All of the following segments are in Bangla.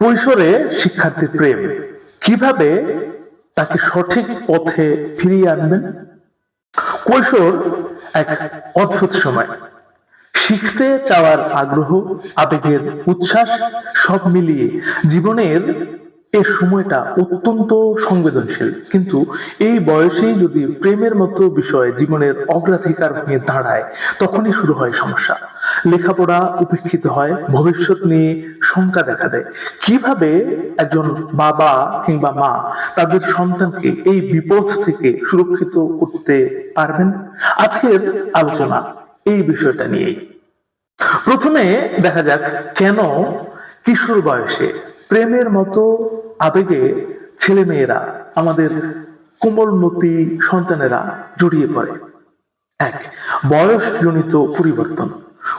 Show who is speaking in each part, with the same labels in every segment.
Speaker 1: কৈশোরে শিক্ষার্থীর প্রেম। কীভাবে তাকে সঠিক পথে ফিরিয়ে আনবেন? কৈশোর এক অদ্ভুত সময়। শিখতে চাওয়ার আগ্রহ, আবেগের উচ্ছ্বাস সব মিলিয়ে জীবনের এ সময়টা অত্যন্ত সংবেদনশীল। কিন্তু এই বয়সেই যদি প্রেমের মতো বিষয় জীবনের অগ্রাধিকার হয়ে দাঁড়ায়, তখনই শুরু হয় সমস্যা। লেখাপড়া উপেক্ষিত হয়, ভবিষ্যৎ নিয়ে শঙ্কা দেখা দেয়। কীভাবে একজন বাবা কিংবা মা তাদের সন্তানকে এই বিপদ থেকে সুরক্ষিত করতে পারবেন? আজকের আলোচনা এই বিষয়টা নিয়েই। প্রথমে দেখা যাক কেন কিশোর বয়সে প্রেমের মতো আবেগে ছেলে মেয়েরা আমাদের কোমলমতি সন্তানেরা জড়িয়ে পড়ে। এক, বয়সজনিত পরিবর্তন।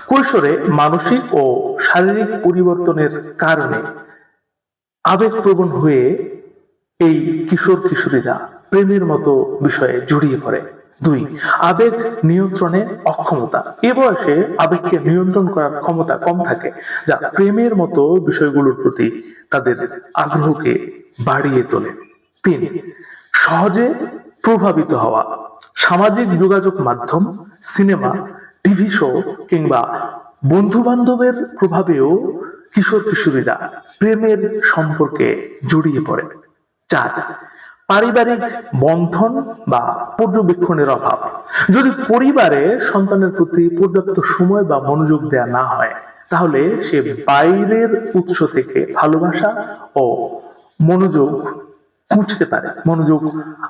Speaker 1: কৈশোরে মানসিক ও শারীরিক পরিবর্তনের কারণে আবেগপ্রবণ হয়ে এই কিশোর কিশোরীরা প্রেমের মতো বিষয়ে জড়িয়ে পড়ে। দুই, আবেগ নিয়ন্ত্রণে অক্ষমতা। এ বয়সে আবেগকে নিয়ন্ত্রণ করার ক্ষমতা কম থাকে, যা প্রেমের মতো বিষয়গুলোর প্রতি তাদের আগ্রহকে বাড়িয়ে তোলে। তিন, সহজে প্রভাবিত হওয়া। সামাজিক যোগাযোগ মাধ্যম, সিনেমা, টিভি শো কিংবা বন্ধু বান্ধবের প্রভাবেও কিশোর কিশোরীরা প্রেমের সম্পর্কে জড়িয়ে পড়ে। চার পারিবারিক বন্ধন বা পর্যবেক্ষণের অভাব। যদি পরিবারে সন্তানের প্রতি পর্যাপ্ত সময় বা মনোযোগ দেয়া না হয়, তাহলে সে বাইরের উৎস থেকে ভালোবাসা ও মনোযোগ খুঁজতে পারে। মনোযোগ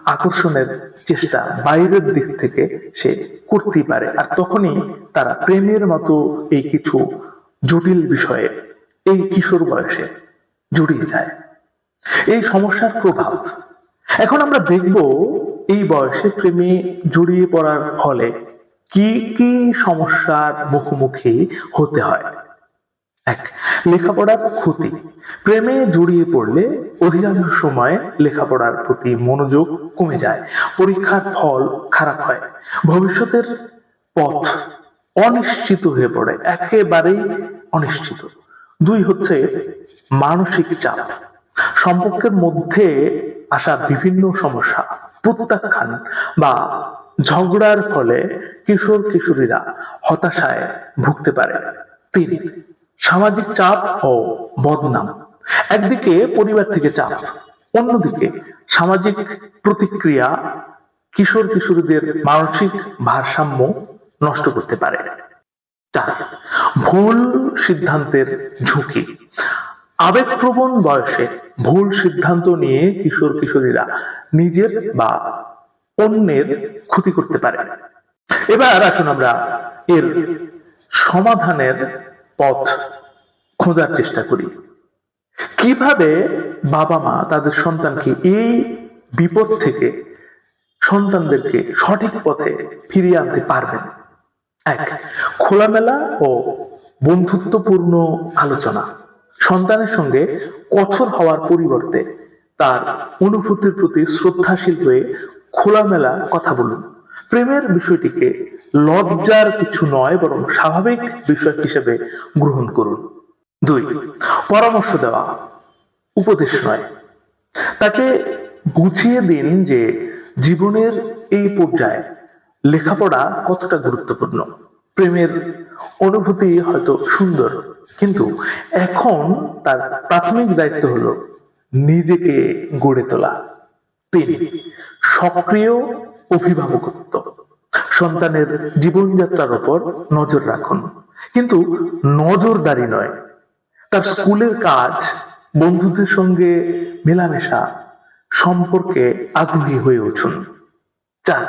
Speaker 1: আকর্ষণের চেষ্টা বাইরের দিক থেকে সে করতেই পারে। আর তখনই তারা প্রেমের মতো এই কিছু জটিল বিষয়ে, এই কিশোর বয়সে জড়িয়ে যায়। এই সমস্যার প্রভাব এখন আমরা দেখব এই বয়সে প্রেমে জড়িয়ে পড়ার ফলে কি কি সমস্যার মুখোমুখি হতে হয়? এক, লেখাপড়ার ক্ষতি। প্রেমে জড়িয়ে পড়লে অধিকাংশ সময় লেখাপড়ার প্রতি মনোযোগ কমে যায়। পরীক্ষার ফল খারাপ হয়। ভবিষ্যতের পথ অনিশ্চিত হয়ে পড়ে। একেবারেই অনিশ্চিত। দুই হচ্ছে মানসিক চাপ। সম্পর্কের মধ্যে আসা বিভিন্ন সমস্যা, প্রত্যাখ্যান বা ঝগড়ার ফলে কিশোর কিশোরীরা হতাশায় ভুগতে পারে। তিন, সামাজিক চাপ ও বদনাম। একদিকে পরিবার থেকে চাপ, অন্যদিকে সামাজিক প্রতিক্রিয়া কিশোর কিশোরীদের মানসিক ভারসাম্য নষ্ট করতে পারে। ভুল সিদ্ধান্তের ঝুঁকি। আবেগপ্রবণ বয়সে ভুল সিদ্ধান্ত নিয়ে কিশোর কিশোরীরা নিজের বা অন্যের ক্ষতি করতে পারে। এবার আসুন আমরা এর সমাধানের পথ খোঁজার চেষ্টা করি। কীভাবে বাবা মা তাদের সন্তানকে এই বিপদ থেকে সন্তানদেরকে সঠিক পথে ফিরিয়ে আনতে পারবেন? এক, খোলামেলা ও বন্ধুত্বপূর্ণ আলোচনা। সন্তানের সঙ্গে কঠোর হওয়ার পরিবর্তে তার অনুভূতির প্রতি শ্রদ্ধাশীল হয়ে খোলামেলা কথা বলুন। প্রেমের বিষয়টিকে লজ্জার কিছু নয়, বরং স্বাভাবিক বিষয় হিসেবে গ্রহণ করুন। দুই, পরামর্শ দেওয়া। উপদেশ নয়। তাকে বুঝিয়ে দিন যে জীবনের এই পর্যায়ে লেখাপড়া কতটা গুরুত্বপূর্ণ। প্রেমের অনুভূতি হয়তো সুন্দর, কিন্তু এখন তার প্রাথমিক দায়িত্ব হলো নিজেকে গড়ে তোলা। তিন সক্রিয় অভিভাবকত্ব। সন্তানের জীবনযাত্রার উপর নজর রাখুন। কিন্তু নজরদারি নয়, তার স্কুলের কাজ, বন্ধুদের সঙ্গে মেলামেশা, সম্পর্কে আগ্রহী হয়ে উঠুন। চার,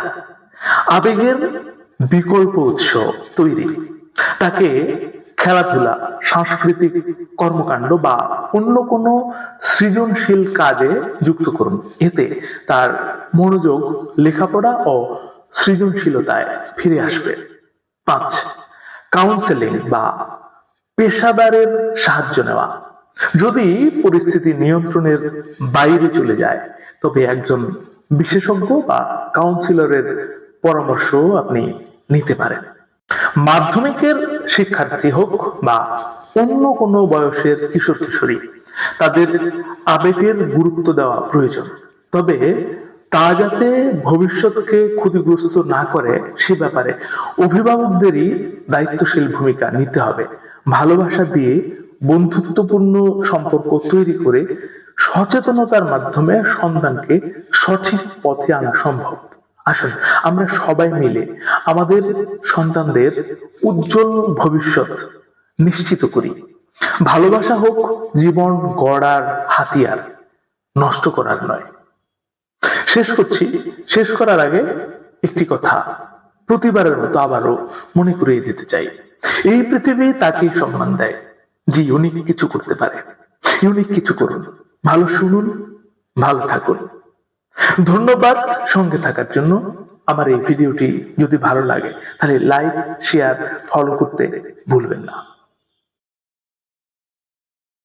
Speaker 1: আবেগের বিকল্প উৎস তৈরি। তাকে খেলাধুলা, সাংস্কৃতিক কর্মকাণ্ড বা অন্য কোনো সৃজনশীল কাজে যুক্ত করুন। এতে তার মনোযোগ, লেখাপড়া ও সৃজনশীলতায় ফিরে আসবে। পাঁচ কাউন্সেলিং বা পেশাদারের সাহায্য নেওয়া। যদি পরিস্থিতি নিয়ন্ত্রণের বাইরে চলে যায়, তবে একজন বিশেষজ্ঞ বা কাউন্সিলরের পরামর্শ আপনি নিতে পারেন। মাধ্যমিকের শিক্ষার্থী হোক বা অন্য কোনো বয়সের কিশোর কিশোরী, তাদের আবেগের গুরুত্ব দেওয়া প্রয়োজন। তবে তা যাতে ভবিষ্যৎকে ক্ষতিগ্রস্ত না করে, সে ব্যাপারে অভিভাবকদেরই দায়িত্বশীল ভূমিকা নিতে হবে। ভালোবাসা দিয়ে বন্ধুত্বপূর্ণ সম্পর্ক তৈরি করে সচেতনতার মাধ্যমে সন্তানকে সঠিক পথে আনা সম্ভব। আসুন, আমরা সবাই মিলে আমাদের সন্তানদের উজ্জ্বল ভবিষ্যৎ নিশ্চিত করি। ভালোবাসা হোক জীবন গড়ার হাতিয়ার, নষ্ট করার নয়। শেষ করছি। শেষ করার আগে একটি কথা প্রতিবারের মতো আবারও মনে করিয়ে দিতে চাই। এই পৃথিবী তাকেই সম্মান দেয়, যে ইউনিক কিছু করতে পারে। ইউনিক কিছু করুন। ভালো শুনুন, ভালো থাকুন। ধন্যবাদ সঙ্গে থাকার জন্য। আমার এই ভিডিওটি যদি ভালো লাগে, তাহলে লাইক শেয়ার ফলো করতে ভুলবেন না।